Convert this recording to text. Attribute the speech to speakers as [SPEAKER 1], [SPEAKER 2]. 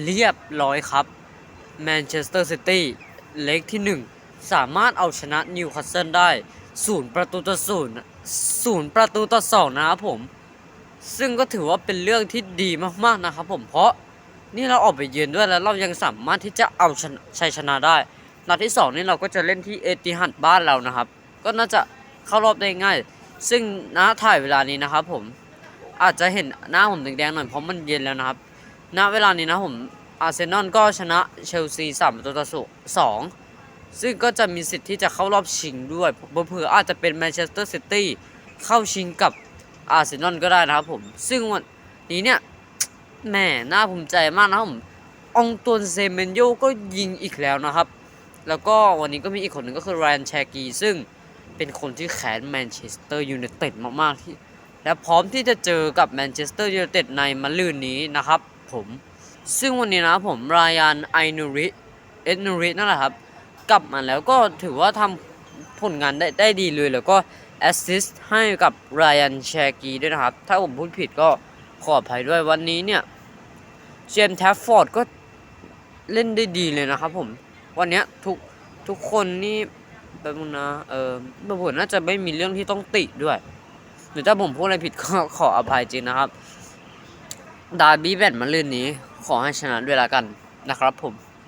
[SPEAKER 1] เรียบร้อยครับแมนเชสเตอร์ซิตี้เล็กที่ 1 สามารถเอาชนะนิวคาสเซิลได้ศูนย์ประตูต่อศูนย์ศูนย์ประตูต่อสองนะครับผม ซึ่งก็ถือว่าเป็นเรื่องที่ดีมากๆนะครับผมเพราะนี่เราออกไปเยือนด้วยแล้วเรายังสามารถที่จะเอาชนะชัยชนะได้นัดที่สองนี่เราก็จะเล่นที่เอติฮัดบ้านเรานะครับ ก็น่าจะเข้ารอบได้ง่าย ซึ่งณถ่ายเวลานี้นะครับผมอาจจะเห็นหน้าผมแดงๆหน่อยเพราะมันเย็นแล้วนะครับ ณเวลานี้นะผมอาร์เซนอลก็ชนะเชลซีสามประตูต่อสองซึ่งก็จะมีสิทธิ์ที่จะเข้ารอบชิงด้วยเผื่อๆอาจจะเป็นแมนเชสเตอร์ซิตี้เข้าชิงกับอาร์เซนอลก็ได้นะครับผม ซึ่งวันนี้เนี่ยแหม่น่าภูมิใจมากนะครับผมองตวนเซเมนโยก็ยิงอีกแล้วนะครับ แล้วก็วันนี้ก็มีอีกคนหนึ่งก็คือไรนแชกี ซึ่งเป็นคนที่แขนแมนเชสเตอร์ยูไนเต็ดมากๆที่และพร้อมที่จะเจอกับแมนเชสเตอร์ยูไนเต็ดในมะรืนนี้นะครับ ผม ซึ่งวันนี้นะผมรายานไอนูริเอ็นูรินั่นแหละครับ กลับมาแล้วก็ถือว่าทำผลงานได้ได้ดีเลยแล้วก็แอสซิสต์ให้กับราย a นแชกีด้วยนะครับ ถ้าผมพูดผิดก็ขออภัยด้วยวันนี้เนี่ยเจมส์แทฟฟอร์ดก็เล่นได้ดีเลยนะครับผมวันนี้ทุกทุกคนนี่แบบนึงนะเออผมน่าจะไม่มีเรื่องที่ต้องติด้วยหรือถ้าผมพูดอะไรผิดก็ขออภัยจริงนะครับ ดาร์บี้แบตมาลื่นนี้ ขอให้ชนะด้วยละกันนะครับผม